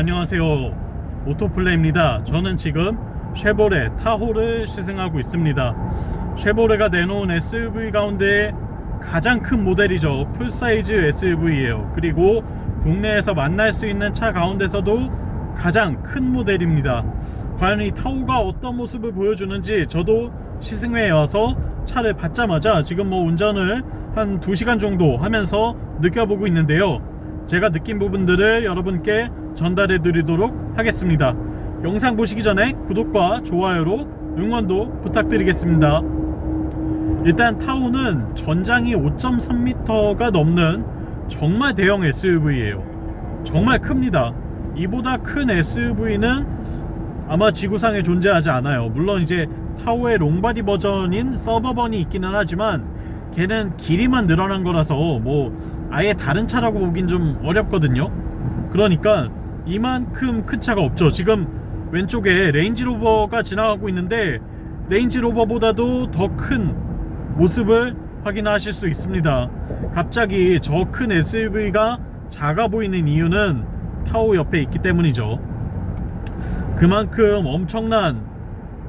네 안녕하세요. 오토플레입니다. 저는 지금 쉐보레 타호를 시승하고 있습니다. 쉐보레가 내놓은 SUV 가운데 가장 큰 모델이죠. 풀사이즈 SUV예요. 그리고 국내에서 만날 수 있는 차 가운데서도 가장 큰 모델입니다. 과연 이 타호가 어떤 모습을 보여주는지 저도 시승회에 와서 차를 받자마자 지금 뭐 운전을 한 2시간 정도 하면서 느껴보고 있는데요. 제가 느낀 부분들을 여러분께 전달해 드리도록 하겠습니다. 영상 보시기 전에 구독과 좋아요로 응원도 부탁드리겠습니다. 일단 타오는 전장이 5.3m가 넘는 정말 대형 SUV예요. 정말 큽니다. 이보다 큰 SUV는 아마 지구상에 존재하지 않아요. 물론 이제 타오의 롱바디 버전인 서버번이 있기는 하지만 걔는 길이만 늘어난 거라서 뭐 아예 다른 차라고 보긴 좀 어렵거든요. 그러니까 이만큼 큰 차가 없죠. 지금 왼쪽에 레인지로버가 지나가고 있는데 레인지로버보다도 더 큰 모습을 확인하실 수 있습니다. 갑자기 저 큰 SUV가 작아 보이는 이유는 타오 옆에 있기 때문이죠. 그만큼 엄청난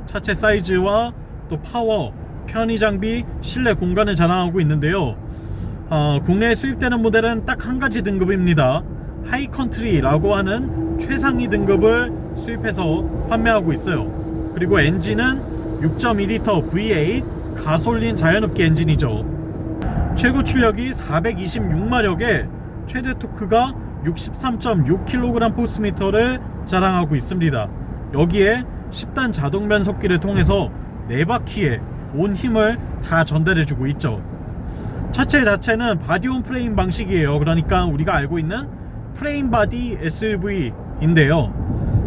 차체 사이즈와 또 파워, 편의 장비, 실내 공간을 자랑하고 있는데요. 어, 국내에 수입되는 모델은 딱 한 가지 등급입니다. 하이컨트리라고 하는 최상위 등급을 수입해서 판매하고 있어요. 그리고 엔진은 6.2L V8 가솔린 자연흡기 엔진이죠. 최고 출력이 426마력에 최대 토크가 63.6kg 포스미터를 자랑하고 있습니다. 여기에 10단 자동 변속기를 통해서 4바퀴에 온 힘을 다 전달해주고 있죠. 차체 자체는 바디온 프레임 방식이에요. 그러니까 우리가 알고 있는 프레임 바디 SUV인데요.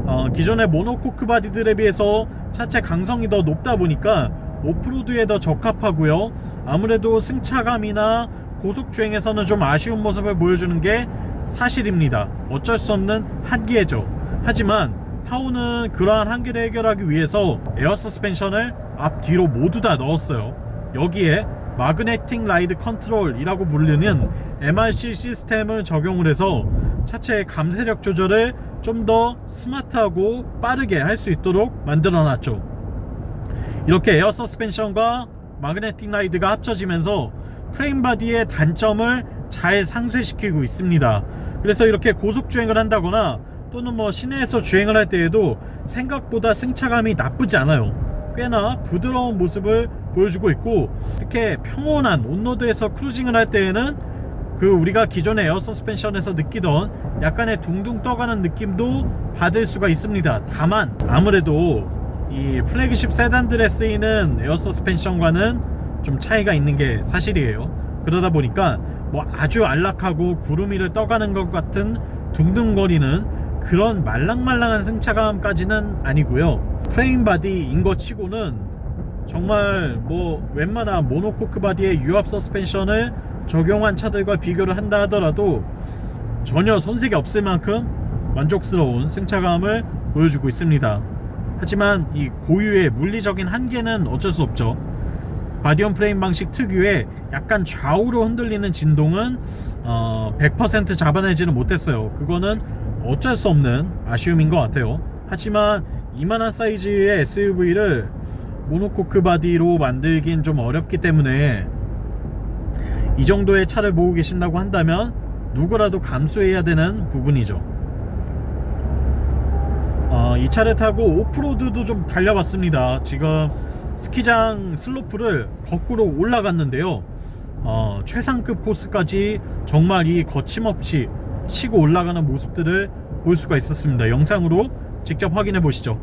어, 기존의 모노코크 바디들에 비해서 차체 강성이 더 높다 보니까 오프로드에 더 적합하고요. 아무래도 승차감이나 고속 주행에서는 좀 아쉬운 모습을 보여주는 게 사실입니다. 어쩔 수 없는 한계죠. 하지만 타오는 그러한 한계를 해결하기 위해서 에어 서스펜션을 앞뒤로 모두 다 넣었어요. 여기에 마그네틱 라이드 컨트롤이라고 불리는 MRC 시스템을 적용을 해서 차체의 감세력 조절을 좀 더 스마트하고 빠르게 할 수 있도록 만들어 놨죠. 이렇게 에어 서스펜션과 마그네틱 라이드가 합쳐지면서 프레임 바디의 단점을 잘 상쇄시키고 있습니다. 그래서 이렇게 고속 주행을 한다거나 또는 뭐 시내에서 주행을 할 때에도 생각보다 승차감이 나쁘지 않아요. 꽤나 부드러운 모습을 보여주고 있고 이렇게 평온한 온로드에서 크루징을 할 때에는 그 우리가 기존의 에어 서스펜션에서 느끼던 약간의 둥둥 떠가는 느낌도 받을 수가 있습니다. 다만 아무래도 이 플래그십 세단들에 쓰이는 에어 서스펜션과는 좀 차이가 있는 게 사실이에요. 그러다 보니까 뭐 아주 안락하고 구름 위를 떠가는 것 같은 둥둥거리는 그런 말랑말랑한 승차감까지는 아니고요. 프레임 바디인 것 치고는 정말 뭐 웬만한 모노코크 바디의 유압 서스펜션을 적용한 차들과 비교를 한다 하더라도 전혀 손색이 없을 만큼 만족스러운 승차감을 보여주고 있습니다. 하지만 이 고유의 물리적인 한계는 어쩔 수 없죠. 바디온 프레임 방식 특유의 약간 좌우로 흔들리는 진동은 어, 100% 잡아내지는 못했어요. 그거는 어쩔 수 없는 아쉬움인 것 같아요. 하지만 이만한 사이즈의 SUV를 모노코크 바디로 만들긴 좀 어렵기 때문에 이 정도의 차를 모으고 계신다고 한다면 누구라도 감수해야 되는 부분이죠. 어, 이 차를 타고 오프로드도 좀 달려봤습니다. 지금 스키장 슬로프를 거꾸로 올라갔는데요. 어, 최상급 코스까지 정말 이 거침없이 치고 올라가는 모습들을 볼 수가 있었습니다. 영상으로 직접 확인해 보시죠.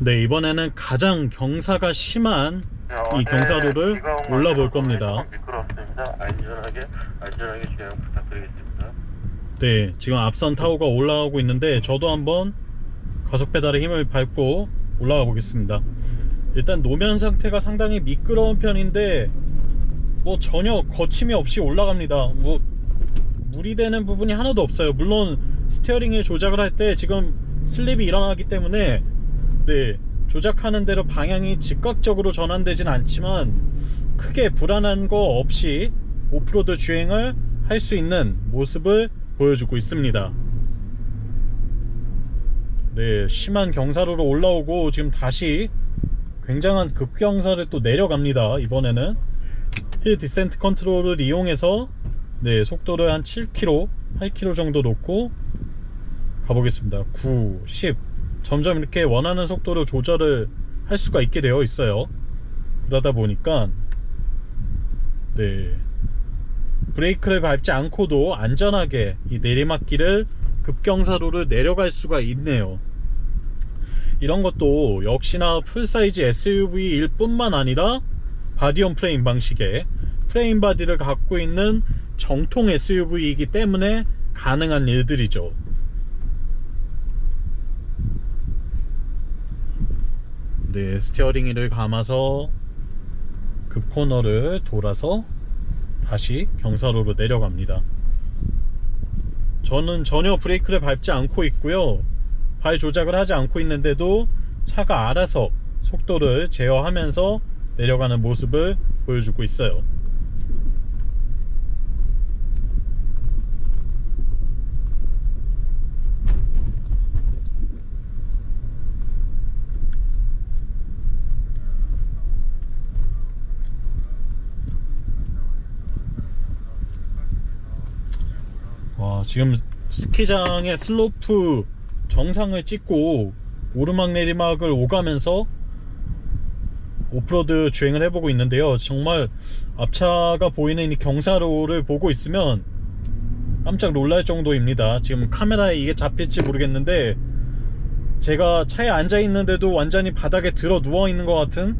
네, 이번에는 가장 경사가 심한 네, 이 경사도를 올라볼 겁니다. 좀 미끄럽습니다. 안전하게 안전하게 주행 부탁드리겠습니다. 네, 지금 앞선 타워가 올라가고 있는데 저도 한번 가속 페달에 힘을 밟고 올라가 보겠습니다. 일단 노면 상태가 상당히 미끄러운 편인데 뭐 전혀 거침이 없이 올라갑니다. 뭐 물이 되는 부분이 하나도 없어요. 물론 스티어링을 조작을 할 때 지금 슬립이 일어나기 때문에 네, 조작하는 대로 방향이 즉각적으로 전환되진 않지만 크게 불안한 거 없이 오프로드 주행을 할 수 있는 모습을 보여주고 있습니다. 네, 심한 경사로로 올라오고 지금 다시 굉장한 급경사를 또 내려갑니다. 이번에는 힐 디센트 컨트롤을 이용해서 네, 속도를 한 7km, 8km 정도 놓고 가보겠습니다. 9, 10 점점 이렇게 원하는 속도로 조절을 할 수가 있게 되어 있어요. 그러다 보니까 네 브레이크를 밟지 않고도 안전하게 이 내리막길을 급경사로를 내려갈 수가 있네요. 이런 것도 역시나 풀사이즈 SUV일 뿐만 아니라 바디온 프레임 방식의 프레임 바디를 갖고 있는 정통 SUV이기 때문에 가능한 일들이죠. 네, 스티어링 휠을 감아서 급 코너를 돌아서 다시 경사로로 내려갑니다. 저는 전혀 브레이크를 밟지 않고 있고요. 발 조작을 하지 않고 있는데도 차가 알아서 속도를 제어하면서 내려가는 모습을 보여주고 있어요. 와 지금 스키장의 슬로프 정상을 찍고 오르막 내리막을 오가면서 오프로드 주행을 해보고 있는데요. 정말 앞차가 보이는 이 경사로를 보고 있으면 깜짝 놀랄 정도입니다. 지금 카메라에 이게 잡힐지 모르겠는데 제가 차에 앉아 있는데도 완전히 바닥에 들어 누워 있는 것 같은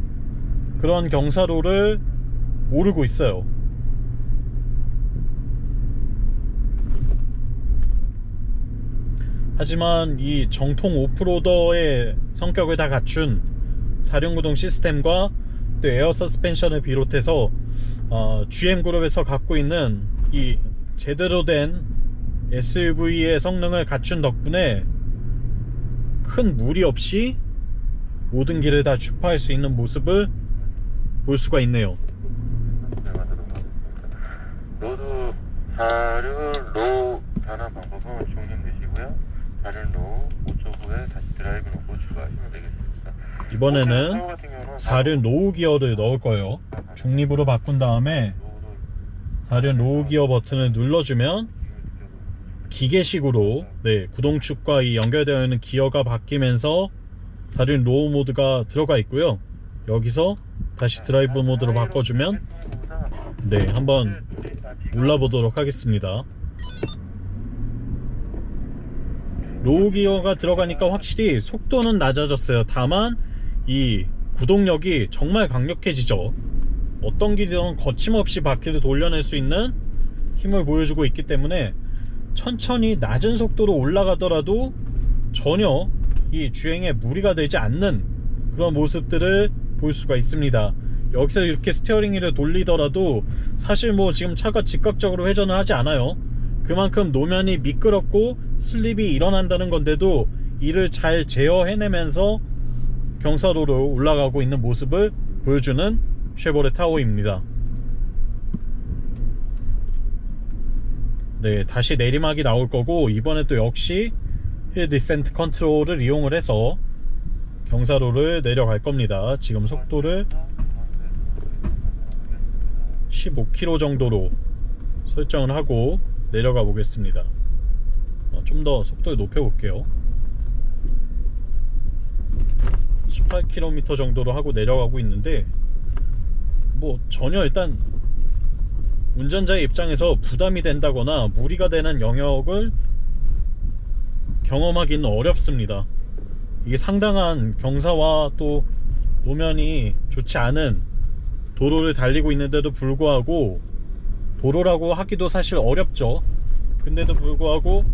그런 경사로를 오르고 있어요 하지만 이 정통 오프로더의 성격을 다 갖춘 사륜구동 시스템과 또 에어 서스펜션을 비롯해서 어, GM그룹에서 갖고 있는 이 제대로 된 SUV의 성능을 갖춘 덕분에 큰 무리 없이 모든 길을 다 주파할 수 있는 모습을 볼 수가 있네요. 로드 사륜 로우 변환 방법은 종료되시고요. 사륜 로우 5초 후에 다시 드라이브 놓고 출발하시면 되겠습니다. 이번에는 사륜 같은 경우는 사륜 노후 기어를 넣을 거예요. 중립으로 바꾼 다음에 로우를 사륜 로우 기어 버튼을 눌러주면 기계식으로 네, 구동축과 이 연결되어 있는 기어가 바뀌면서 사륜 로우 모드가 들어가 있고요. 여기서 다시 드라이브 모드로 바꿔주면 네, 한번 올라보도록 하겠습니다. 로우 기어가 들어가니까 확실히 속도는 낮아졌어요. 다만 이 구동력이 정말 강력해지죠. 어떤 길이든 거침없이 바퀴를 돌려낼 수 있는 힘을 보여주고 있기 때문에 천천히 낮은 속도로 올라가더라도 전혀 이 주행에 무리가 되지 않는 그런 모습들을 볼 수가 있습니다. 여기서 이렇게 스티어링 휠을 돌리더라도 사실 뭐 지금 차가 즉각적으로 회전을 하지 않아요. 그만큼 노면이 미끄럽고 슬립이 일어난다는 건데도 이를 잘 제어해내면서 경사로로 올라가고 있는 모습을 보여주는 쉐보레 타호입니다. 네, 다시 내리막이 나올 거고 이번에 또 역시 힐 디센트 컨트롤을 이용을 해서 경사로를 내려갈 겁니다. 지금 속도를 15km 정도로 설정을 하고 내려가 보겠습니다. 좀 더 속도를 높여 볼게요. 18km 정도로 하고 내려가고 있는데 뭐 전혀 일단 운전자의 입장에서 부담이 된다거나 무리가 되는 영역을 경험하기는 어렵습니다. 이게 상당한 경사와 또 노면이 좋지 않은 도로를 달리고 있는데도 불구하고 도로라고 하기도 사실 어렵죠. 근데도 불구하고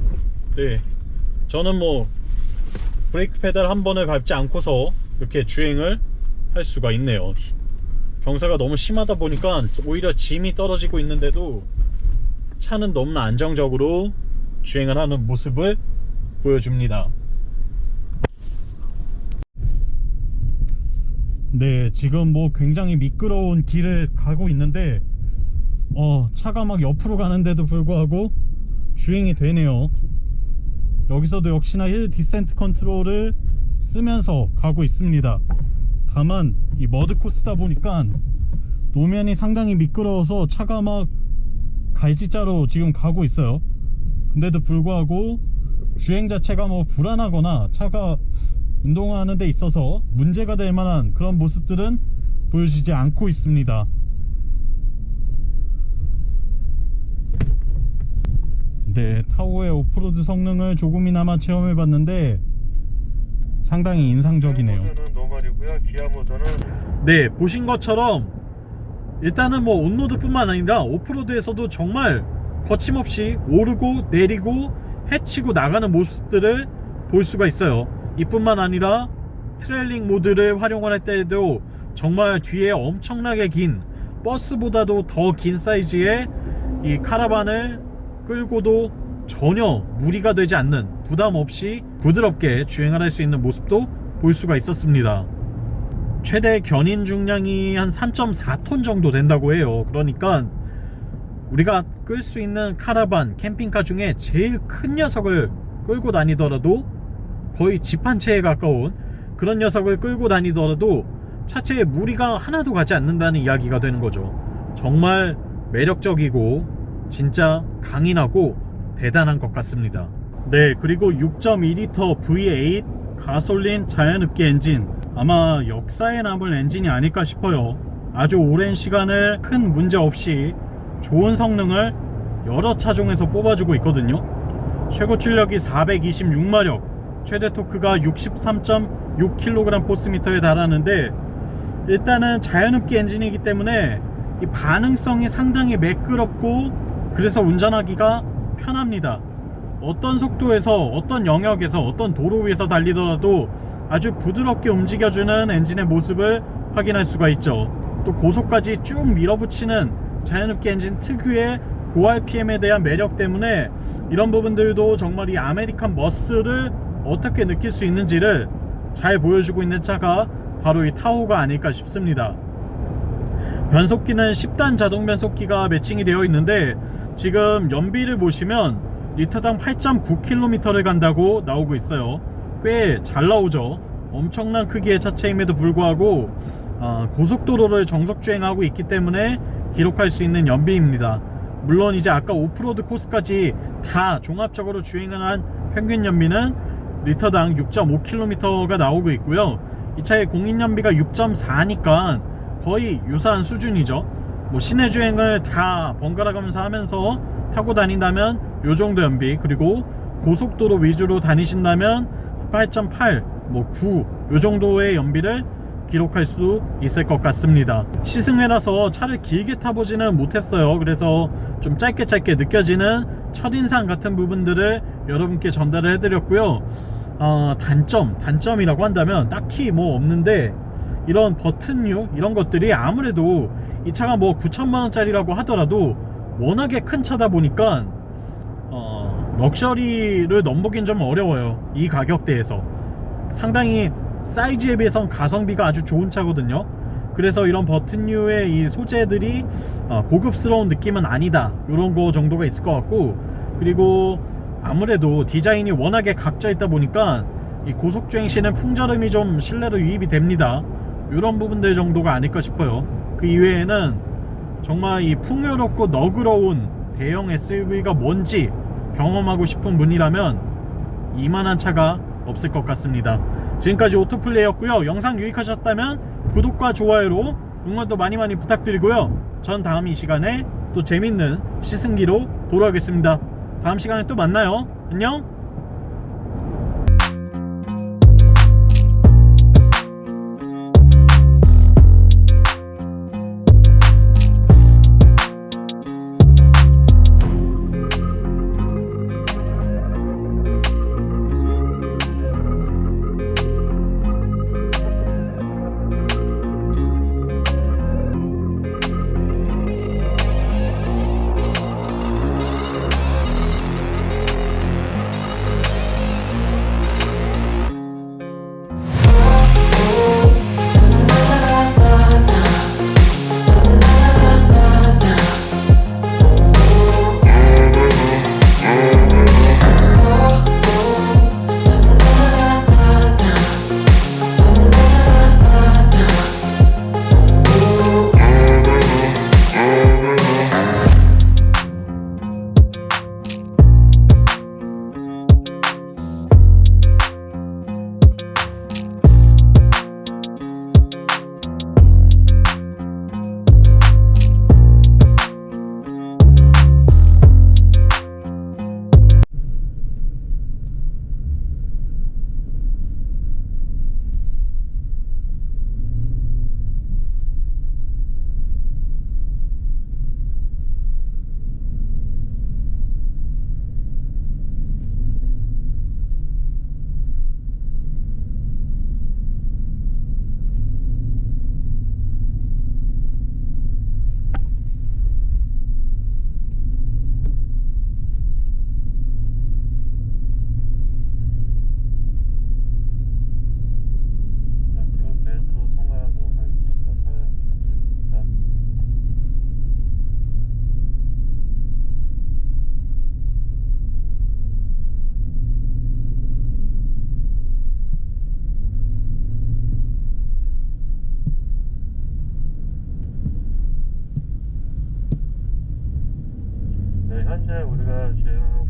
네 저는 뭐 브레이크 페달 한 번을 밟지 않고서 이렇게 주행을 할 수가 있네요. 경사가 너무 심하다 보니까 오히려 짐이 떨어지고 있는데도 차는 너무나 안정적으로 주행을 하는 모습을 보여줍니다. 네, 지금 뭐 굉장히 미끄러운 길을 가고 있는데 어, 차가 막 옆으로 가는데도 불구하고 주행이 되네요 여기서도 역시나 힐 디센트 컨트롤을 쓰면서 가고 있습니다. 다만 이 머드 코스다 보니까 노면이 상당히 미끄러워서 차가 막 갈지자로 지금 가고 있어요. 근데도 불구하고 주행 자체가 뭐 불안하거나 차가 운동하는 데 있어서 문제가 될 만한 그런 모습들은 보여주지 않고 있습니다. 네 타오의 오프로드 성능을 조금이나마 체험해 봤는데 상당히 인상적이네요. 네 보신 것처럼 일단은 뭐 온로드뿐만 아니라 오프로드에서도 정말 거침없이 오르고 내리고 해치고 나가는 모습들을 볼 수가 있어요. 이뿐만 아니라 트레일링 모드를 활용할 때에도 정말 뒤에 엄청나게 긴 버스보다도 더 긴 사이즈의 이 카라반을 끌고도 전혀 무리가 되지 않는 부담 없이 부드럽게 주행을 할 수 있는 모습도 볼 수가 있었습니다. 최대 견인 중량이 한 3.4톤 정도 된다고 해요. 그러니까 우리가 끌 수 있는 카라반, 캠핑카 중에 제일 큰 녀석을 끌고 다니더라도 거의 집 한 채에 가까운 그런 녀석을 끌고 다니더라도 차체에 무리가 하나도 가지 않는다는 이야기가 되는 거죠. 정말 매력적이고 진짜 강인하고 대단한 것 같습니다. 네, 그리고 6.2L V8 가솔린 자연흡기 엔진 아마 역사에 남을 엔진이 아닐까 싶어요. 아주 오랜 시간을 큰 문제 없이 좋은 성능을 여러 차종에서 뽑아주고 있거든요. 최고 출력이 426마력, 최대 토크가 63.6kg 포스미터에 달하는데 일단은 자연흡기 엔진이기 때문에 이 반응성이 상당히 매끄럽고 그래서 운전하기가 편합니다. 어떤 속도에서 어떤 영역에서 어떤 도로 위에서 달리더라도 아주 부드럽게 움직여주는 엔진의 모습을 확인할 수가 있죠. 또 고속까지 쭉 밀어붙이는 자연흡기 엔진 특유의 고RPM에 대한 매력 때문에 이런 부분들도 정말 이 아메리칸 머스를 어떻게 느낄 수 있는지를 잘 보여주고 있는 차가 바로 이 타호가 아닐까 싶습니다. 변속기는 10단 자동 변속기가 매칭이 되어 있는데 지금 연비를 보시면 리터당 8.9km를 간다고 나오고 있어요. 꽤 잘 나오죠. 엄청난 크기의 차체임에도 불구하고 어, 고속도로를 정속 주행하고 있기 때문에 기록할 수 있는 연비입니다. 물론 이제 아까 오프로드 코스까지 다 종합적으로 주행을 한 평균 연비는 리터당 6.5km가 나오고 있고요. 이 차의 공인 연비가 6.4니까 거의 유사한 수준이죠. 뭐 시내 주행을 다 번갈아 가면서 하면서 타고 다닌다면 요 정도 연비 그리고 고속도로 위주로 다니신다면 8.8, 뭐 9, 요 정도의 연비를 기록할 수 있을 것 같습니다. 시승회라서 차를 길게 타보지는 못했어요. 그래서 좀 짧게 짧게 느껴지는 첫인상 같은 부분들을 여러분께 전달을 해드렸고요. 어, 단점, 단점이라고 한다면 딱히 뭐 없는데 이런 버튼류 이런 것들이 아무래도 이 차가 뭐 9천만 원짜리라고 하더라도 워낙에 큰 차다 보니까 어, 럭셔리를 넘보긴 좀 어려워요. 이 가격대에서 상당히 사이즈에 비해선 가성비가 아주 좋은 차거든요. 그래서 이런 버튼류의 이 소재들이 어, 고급스러운 느낌은 아니다. 이런 거 정도가 있을 것 같고 그리고 아무래도 디자인이 워낙에 각져 있다 보니까 이 고속주행 시는 풍절음이 좀 실내로 유입이 됩니다. 이런 부분들 정도가 아닐까 싶어요. 그 이외에는 정말 이 풍요롭고 너그러운 대형 SUV가 뭔지 경험하고 싶은 분이라면 이만한 차가 없을 것 같습니다. 지금까지 오토플레이였고요. 영상 유익하셨다면 구독과 좋아요로 응원도 많이 많이 부탁드리고요. 전 다음 이 시간에 또 재밌는 시승기로 돌아오겠습니다. 다음 시간에 또 만나요. 안녕! 우리가 주행하고